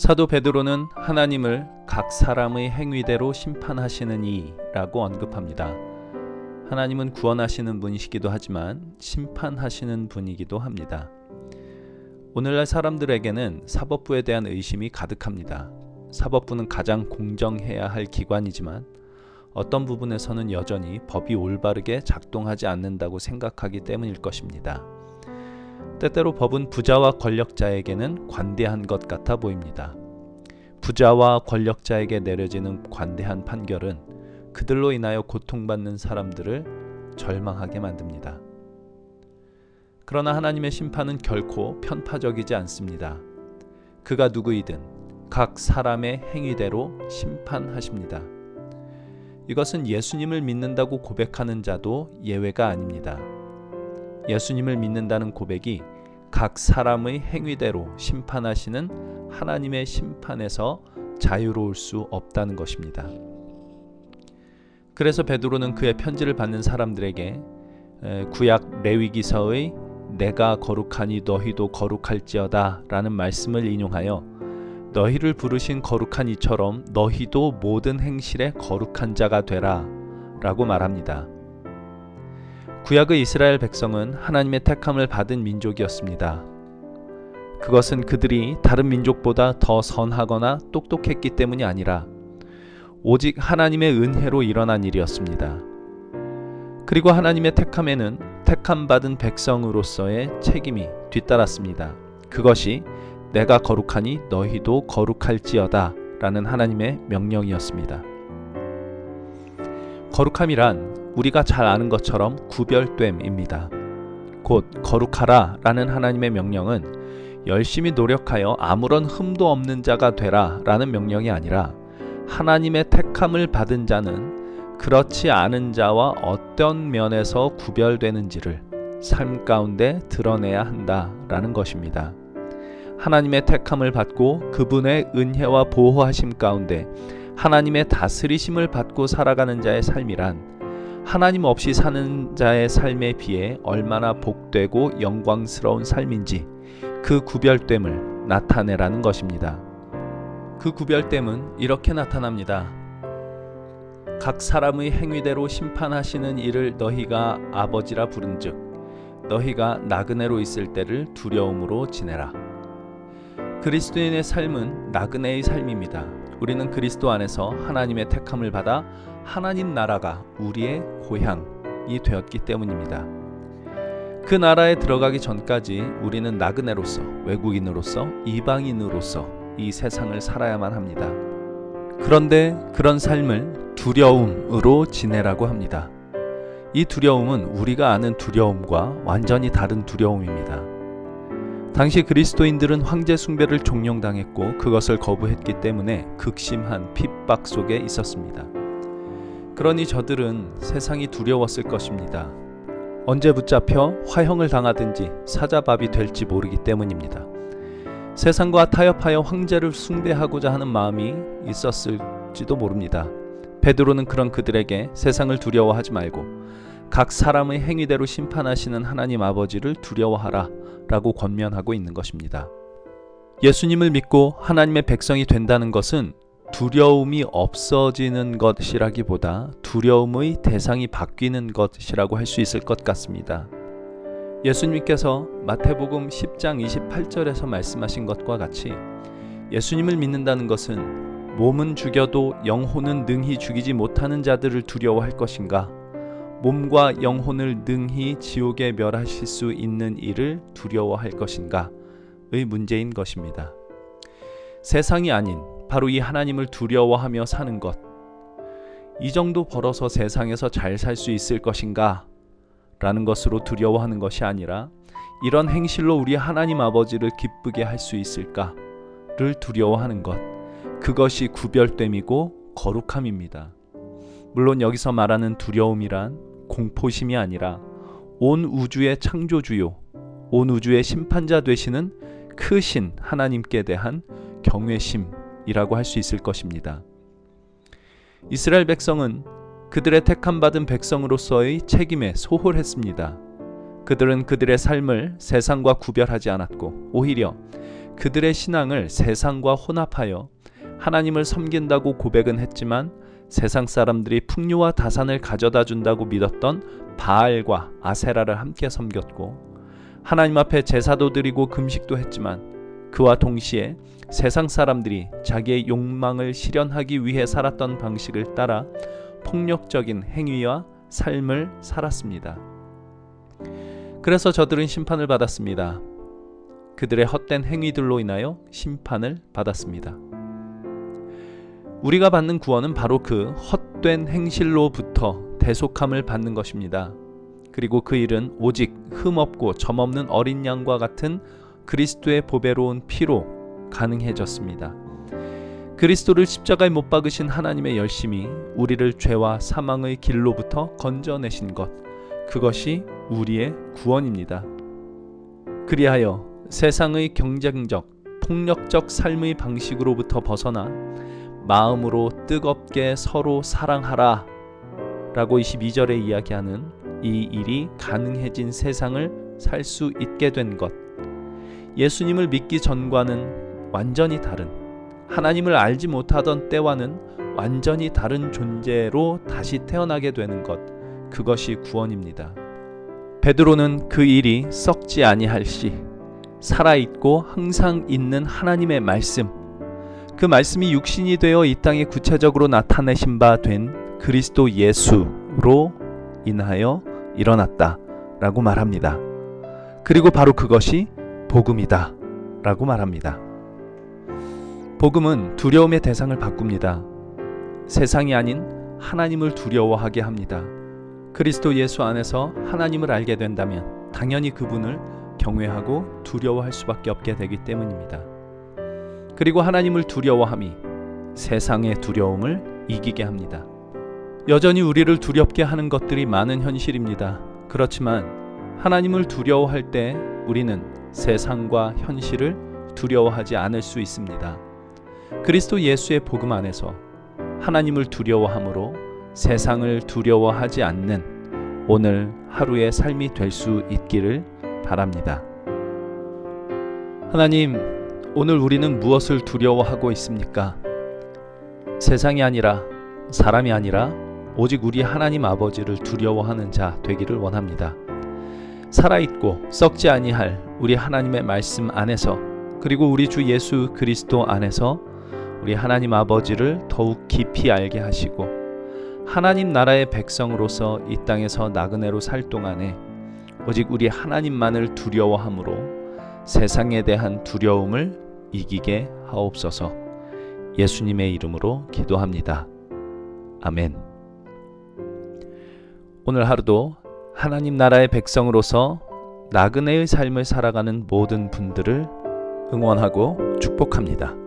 사도 베드로는 하나님을 각 사람의 행위대로 심판하시는 이라고 언급합니다. 하나님은 구원하시는 분이시기도 하지만 심판하시는 분이기도 합니다. 오늘날 사람들에게는 사법부에 대한 의심이 가득합니다. 사법부는 가장 공정해야 할 기관이지만 어떤 부분에서는 여전히 법이 올바르게 작동하지 않는다고 생각하기 때문일 것입니다. 때때로 법은 부자와 권력자에게는 관대한 것 같아 보입니다. 부자와 권력자에게 내려지는 관대한 판결은 그들로 인하여 고통받는 사람들을 절망하게 만듭니다. 그러나 하나님의 심판은 결코 편파적이지 않습니다. 그가 누구이든 각 사람의 행위대로 심판하십니다. 이것은 예수님을 믿는다고 고백하는 자도 예외가 아닙니다. 예수님을 믿는다는 고백이 각 사람의 행위대로 심판하시는 하나님의 심판에서 자유로울 수 없다는 것입니다. 그래서 베드로는 그의 편지를 받는 사람들에게 구약 레위기서의 내가 거룩하니 너희도 거룩할지어다 라는 말씀을 인용하여 너희를 부르신 거룩한 이처럼 너희도 모든 행실에 거룩한 자가 되라 라고 말합니다. 구약의 이스라엘 백성은 하나님의 택함을 받은 민족이었습니다. 그것은 그들이 다른 민족보다 더 선하거나 똑똑했기 때문이 아니라 오직 하나님의 은혜로 일어난 일이었습니다. 그리고 하나님의 택함에는 택함 받은 백성으로서의 책임이 뒤따랐습니다. 그것이 내가 거룩하니 너희도 거룩할지어다 라는 하나님의 명령이었습니다. 거룩함이란 우리가 잘 아는 것처럼 구별됨입니다. 곧 거룩하라 라는 하나님의 명령은 열심히 노력하여 아무런 흠도 없는 자가 되라 라는 명령이 아니라 하나님의 택함을 받은 자는 그렇지 않은 자와 어떤 면에서 구별되는지를 삶 가운데 드러내야 한다 라는 것입니다. 하나님의 택함을 받고 그분의 은혜와 보호하심 가운데 하나님의 다스리심을 받고 살아가는 자의 삶이란 하나님 없이 사는 자의 삶에 비해 얼마나 복되고 영광스러운 삶인지 그 구별됨을 나타내라는 것입니다. 그 구별됨은 이렇게 나타납니다. 각 사람의 행위대로 심판하시는 이를 너희가 아버지라 부른즉 너희가 나그네로 있을 때를 두려움으로 지내라. 그리스도인의 삶은 나그네의 삶입니다. 우리는 그리스도 안에서 하나님의 택함을 받아 하나님 나라가 우리의 고향이 되었기 때문입니다. 그 나라에 들어가기 전까지 우리는 나그네로서 외국인으로서 이방인으로서 이 세상을 살아야만 합니다. 그런데 그런 삶을 두려움으로 지내라고 합니다. 이 두려움은 우리가 아는 두려움과 완전히 다른 두려움입니다. 당시 그리스도인들은 황제 숭배를 종용당했고 그것을 거부했기 때문에 극심한 핍박 속에 있었습니다. 그러니 저들은 세상이 두려웠을 것입니다. 언제 붙잡혀 화형을 당하든지 사자밥이 될지 모르기 때문입니다. 세상과 타협하여 황제를 숭배하고자 하는 마음이 있었을지도 모릅니다. 베드로는 그런 그들에게 세상을 두려워하지 말고 각 사람의 행위대로 심판하시는 하나님 아버지를 두려워하라 라고 권면하고 있는 것입니다. 예수님을 믿고 하나님의 백성이 된다는 것은 두려움이 없어지는 것이라기보다 두려움의 대상이 바뀌는 것이라고 할 수 있을 것 같습니다. 예수님께서 마태복음 10장 28절에서 말씀하신 것과 같이 예수님을 믿는다는 것은 몸은 죽여도 영혼은 능히 죽이지 못하는 자들을 두려워할 것인가? 몸과 영혼을 능히 지옥에 멸하실 수 있는 일을 두려워할 것인가의 문제인 것입니다. 세상이 아닌 바로 이 하나님을 두려워하며 사는 것. 이 정도 벌어서 세상에서 잘 살 수 있을 것인가? 라는 것으로 두려워하는 것이 아니라 이런 행실로 우리 하나님 아버지를 기쁘게 할 수 있을까를 두려워하는 것. 그것이 구별됨이고 거룩함입니다. 물론 여기서 말하는 두려움이란 공포심이 아니라 온 우주의 창조주요, 온 우주의 심판자 되시는 크신 하나님께 대한 경외심이라고 할 수 있을 것입니다. 이스라엘 백성은 그들의 택함 받은 백성으로서의 책임에 소홀했습니다. 그들은 그들의 삶을 세상과 구별하지 않았고 오히려 그들의 신앙을 세상과 혼합하여 하나님을 섬긴다고 고백은 했지만 세상 사람들이 풍요와 다산을 가져다 준다고 믿었던 바알과 아세라를 함께 섬겼고 하나님 앞에 제사도 드리고 금식도 했지만 그와 동시에 세상 사람들이 자기의 욕망을 실현하기 위해 살았던 방식을 따라 폭력적인 행위와 삶을 살았습니다. 그래서 저들은 심판을 받았습니다. 그들의 헛된 행위들로 인하여 심판을 받았습니다. 우리가 받는 구원은 바로 그 헛된 행실로부터 대속함을 받는 것입니다. 그리고 그 일은 오직 흠없고 점없는 어린 양과 같은 그리스도의 보배로운 피로 가능해졌습니다. 그리스도를 십자가에 못 박으신 하나님의 열심이 우리를 죄와 사망의 길로부터 건져내신 것, 그것이 우리의 구원입니다. 그리하여 세상의 경쟁적, 폭력적 삶의 방식으로부터 벗어나 마음으로 뜨겁게 서로 사랑하라 라고 22절에 이야기하는 이 일이 가능해진 세상을 살 수 있게 된 것. 예수님을 믿기 전과는 완전히 다른 하나님을 알지 못하던 때와는 완전히 다른 존재로 다시 태어나게 되는 것. 그것이 구원입니다. 베드로는 그 일이 썩지 아니할 시 살아 있고 항상 있는 하나님의 말씀 그 말씀이 육신이 되어 이 땅에 구체적으로 나타내신 바 된 그리스도 예수로 인하여 일어났다 라고 말합니다. 그리고 바로 그것이 복음이다 라고 말합니다. 복음은 두려움의 대상을 바꿉니다. 세상이 아닌 하나님을 두려워하게 합니다. 그리스도 예수 안에서 하나님을 알게 된다면 당연히 그분을 경외하고 두려워할 수밖에 없게 되기 때문입니다. 그리고 하나님을 두려워함이 세상의 두려움을 이기게 합니다. 여전히 우리를 두렵게 하는 것들이 많은 현실입니다. 그렇지만 하나님을 두려워할 때 우리는 세상과 현실을 두려워하지 않을 수 있습니다. 그리스도 예수의 복음 안에서 하나님을 두려워함으로 세상을 두려워하지 않는 오늘 하루의 삶이 될 수 있기를 바랍니다. 하나님, 오늘 우리는 무엇을 두려워하고 있습니까? 세상이 아니라 사람이 아니라 오직 우리 하나님 아버지를 두려워하는 자 되기를 원합니다. 살아있고 썩지 아니할 우리 하나님의 말씀 안에서 그리고 우리 주 예수 그리스도 안에서 우리 하나님 아버지를 더욱 깊이 알게 하시고 하나님 나라의 백성으로서 이 땅에서 나그네로 살 동안에 오직 우리 하나님만을 두려워함으로 세상에 대한 두려움을 이기게 하옵소서 예수님의 이름으로 기도합니다. 아멘. 오늘 하루도 하나님 나라의 백성으로서 나그네의 삶을 살아가는 모든 분들을 응원하고 축복합니다.